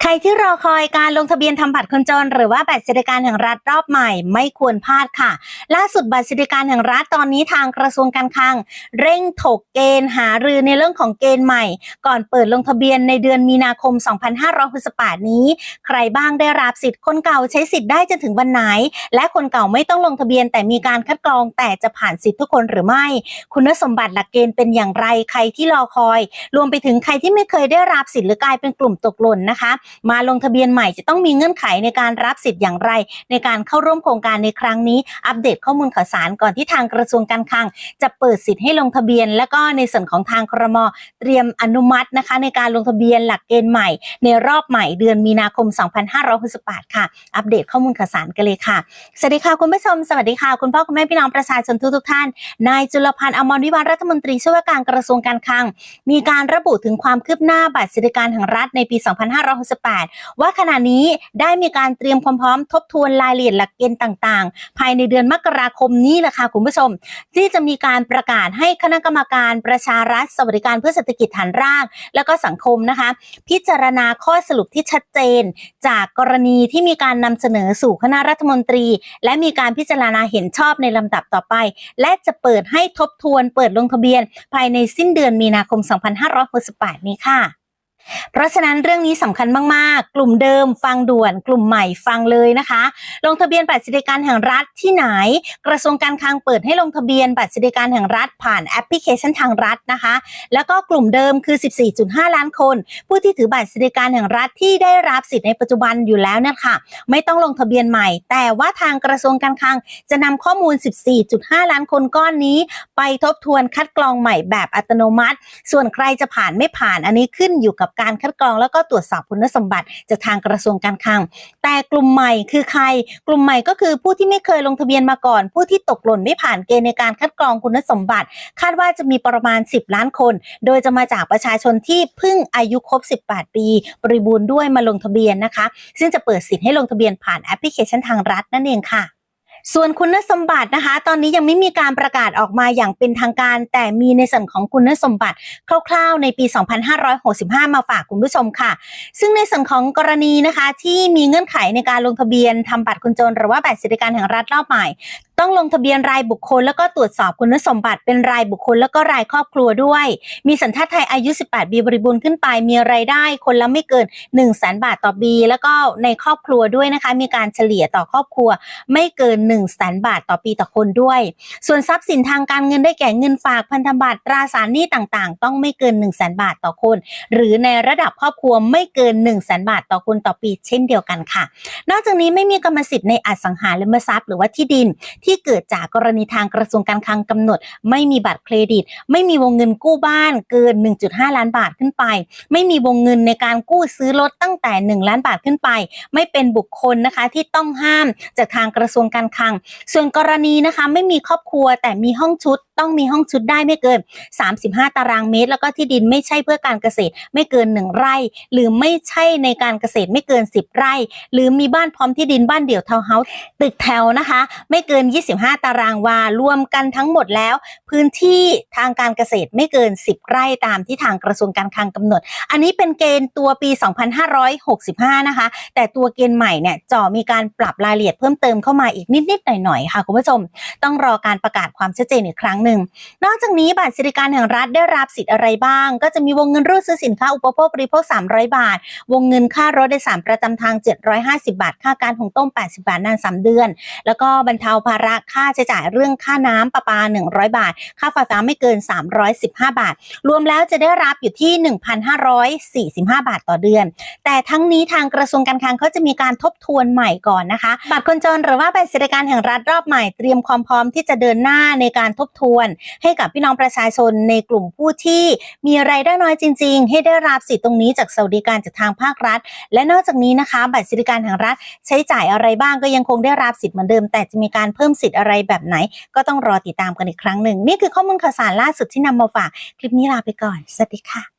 ใครที่รอคอยการลงทะเบียนทำบัตรคนจน หรือว่าบัตรสวัสดิการแห่งรัฐรอบใหม่ไม่ควรพลาดค่ะ ล่าสุดบัตรสวัสดิการแห่งรัฐตอนนี้ทางกระทรวงการคลัง เร่งถกเกณฑ์หารือในเรื่องของเกณฑ์ใหม่ ก่อนเปิดลงทะเบียนในเดือนมีนาคม 2568 นี้ ใครบ้างได้รับสิทธิ์คนเก่าใช้สิทธิ์ได้จนถึงวันไหน และคนเก่าไม่ต้องลงทะเบียน แต่มีการคัดกรองแต่จะผ่านสิทธิ์ทุกคนหรือไม่ คุณสมบัติหลักเกณฑ์เป็นอย่างไรใครที่รอคอย รวมไปถึงใครที่ไม่เคยได้รับสิทธิ์หรือกลายเป็นกลุ่มตกหล่นนะคะมาลงทะเบียนใหม่จะต้องมีเงื่อนไขในการรับสิทธิ์อย่างไร ในการเข้าร่วมโครงการในครั้งนี้ อัปเดตข้อมูลข่าวสารก่อนที่ทางกระทรวงการคลัง จะเปิดสิทธิ์ให้ลงทะเบียน และก็ในส่วนของทางครมเตรียมอนุมัตินะคะ ในการลงทะเบียนหลักเกณฑ์ใหม่ ในรอบใหม่เดือนมีนาคม 2568 ค่ะ อัปเดตข้อมูลข่าวสารกันเลยค่ะ สวัสดีค่ะคุณผู้ชม สวัสดีค่ะ คุณพ่อคุณแม่พี่น้องประชาชนทุกทุกท่าน นายจุลพันธ์อมรวิวัฒน์รัฐมนตรีช่วยว่าการกระทรวงการคลัง มีการระบุถึงความคืบหน้าบัตรสวัสดิการแห่งรัฐในปี 2568ว่าขณะนี้ได้มีการเตรียมความพร้อมทบทวนรายละเอียดหลักเกณฑ์ต่างๆ ภายในเดือนมกราคมนี้แหละค่ะคุณผู้ชม ที่จะมีการประกาศให้คณะกรรมการประชารัฐสวัสดิการเพื่อเศรษฐกิจฐานราก แล้วก็สังคมนะคะ พิจารณาข้อสรุปที่ชัดเจน จากกรณีที่มีการนำเสนอสู่คณะรัฐมนตรี และมีการพิจารณาเห็นชอบในลำดับต่อไป และจะเปิดให้ทบทวนเปิดลงทะเบียน ภายในสิ้นเดือนมีนาคม 2568 นี้ค่ะ เพราะฉะนั้นเรื่องนี้สำคัญมาก ๆ กลุ่มเดิมฟังด่วน กลุ่มใหม่ฟังเลยนะคะ ลงทะเบียนบัตรสวัสดิการแห่งรัฐที่ไหน กระทรวงการคลังเปิดให้ลงทะเบียนบัตรสวัสดิการแห่งรัฐ ผ่านแอปพลิเคชันทางรัฐนะคะ แล้วก็กลุ่มเดิมคือ 14.5 ล้านคน ผู้ที่ถือบัตรสวัสดิการแห่งรัฐที่ได้รับสิทธิ์ในปัจจุบันอยู่แล้วเนี่ยค่ะไม่ต้องลงทะเบียนใหม่ แต่ว่าทางกระทรวงการคลังจะนำข้อมูล 14.5 ล้านคนก้อนนี้ ไปทบทวนคัดกรองใหม่แบบอัตโนมัติ ส่วนใครจะผ่านไม่ผ่านอันนี้ขึ้นอยู่กับการคัดกรองแล้วก็ตรวจสอบคุณสมบัติจากทางกระทรวงการคลัง แต่กลุ่มใหม่คือใคร กลุ่มใหม่ก็คือผู้ที่ไม่เคยลงทะเบียนมาก่อน ผู้ที่ตกหล่นไม่ผ่านเกณฑ์ในการคัดกรองคุณสมบัติ คาดว่าจะมีประมาณ 10 ล้านคน โดยจะมาจากประชาชนที่เพิ่งอายุครบ 18 ปี บริบูรณ์ด้วยมาลงทะเบียนนะคะ ซึ่งจะเปิดสิทธิ์ให้ลงทะเบียนผ่านแอปพลิเคชันทางรัฐนั่นเองค่ะ ส่วนคุณสมบัตินะคะ ตอนนี้ยังไม่มีการประกาศออกมาอย่างเป็นทางการ แต่มีในส่วนของคุณสมบัติคร่าวๆ ในปี 2565 มาฝากคุณผู้ชมค่ะ ซึ่งในส่วนของกรณีนะคะที่มีเงื่อนไขในการลงทะเบียนทำบัตรคนจนหรือว่าบัตรสวัสดิการแห่งรัฐรอบใหม่ต้องลงทะเบียนรายบุคคล แล้วก็ตรวจสอบคุณสมบัติเป็นรายบุคคลแล้วก็รายครอบครัวด้วย มีสัญชาติไทยอายุ 18 ปีบริบูรณ์ขึ้นไป มีรายได้คนละไม่เกิน 1 0 0 0 0แบาทต่อปีแล้วก็ในครอบครัวด้วยนะคะ มีการเฉลี่ยต่อครอบครัวไม่เกิน 1 0 0 0 0แบาทต่อปีต่อคนด้วย ส่วนทรัพย์สินทางการเงินได้แก่เงินฝากพันธบัตรตราสารหนี้ต่างๆ ต้องไม่เกิน 1 0 0 0 0แบาทต่อคน หรือในระดับครอบครัวไม่เกิน 1 0 0 0 0แบาทต่อคนต่อปี เช่นเดียวกันค่ะ นอกจากนี้ไม่มีกรรมสิทธิ์ในอสังหาริมทรัพย์หรือว่าที่ดินที่เกิดจากกรณีทางกระทรวงการคลังกำหนด ไม่มีบัตรเครดิต ไม่มีวงเงินกู้บ้านเกิน 1.5 ล้านบาทขึ้นไป ไม่มีวงเงินในการกู้ซื้อรถตั้งแต่ 1 ล้านบาทขึ้นไป ไม่เป็นบุคคลนะคะที่ต้องห้ามจากทางกระทรวงการคลัง ส่วนกรณีนะคะไม่มีครอบครัวแต่มีห้องชุดต้องมีห้องชุดได้ไม่เกิน 35 ตารางเมตร แล้วก็ที่ดินไม่ใช่เพื่อการเกษตรไม่เกิน 1 ไร่ หรือไม่ใช่ในการเกษตรไม่เกิน 10 ไร่ หรือมีบ้านพร้อมที่ดินบ้านเดี่ยวทาวน์เฮาส์ตึกแถวนะคะ ไม่เกิน25 ตารางวารวมกันทั้งหมดแล้ว พื้นที่ทางการเกษตรไม่เกิน 10 ไร่ตามที่ทางกระทรวงการคลังกำหนด อันนี้เป็นเกณฑ์ตัวปี 2565 นะคะ แต่ตัวเกณฑ์ใหม่เนี่ยจะมีการปรับรายละเอียดเพิ่มเติมเข้ามาอีกนิด ๆ หน่อย ๆ ค่ะคุณผู้ชม ต้องรอการประกาศความชัดเจนอีกครั้งหนึ่ง นอกจากนี้บัตรสวัสดิการแห่งรัฐได้รับสิทธิ์อะไรบ้าง ก็จะมีวงเงินรูดซื้อสินค้าอุปโภคบริโภค 300 บาท วงเงินค่ารถโดยสารประจำทาง 750 บาท ค่าการหุงต้ม 80 บาทนาน 3 เดือน แล้วก็บรรเทาภาระค่าใช้จ่ายเรื่องค่าน้ำประปา 100 บาท ค่าไฟฟ้าไม่เกิน 315 บาท รวมแล้วจะได้รับอยู่ที่ 1,545 บาทต่อเดือน แต่ทั้งนี้ทางกระทรวงการคลังเขาจะมีการทบทวนใหม่ก่อนนะคะบัตรคนจนหรือว่าบัตรสวัสดิการแห่งรัฐรอบใหม่เตรียมความพร้อมที่จะเดินหน้าในการทบทวน ให้กับพี่น้องประชาชนในกลุ่มผู้ที่มีรายได้น้อยจริง ๆ ให้ได้รับสิทธิ์ตรงนี้จากสวัสดิการจากทางภาครัฐ และนอกจากนี้นะคะ บัตรสวัสดิการแห่งรัฐใช้จ่ายอะไรบ้างก็ยังคงได้รับสิทธิ์เหมือนเดิม แต่จะมีการเพิ่มสิทธิ์อะไรแบบไหน ก็ต้องรอติดตามกันอีกครั้งหนึ่ง นี่คือข้อมูลข่าวสารล่าสุดที่นำมาฝาก คลิปนี้ลาไปก่อน สวัสดีค่ะ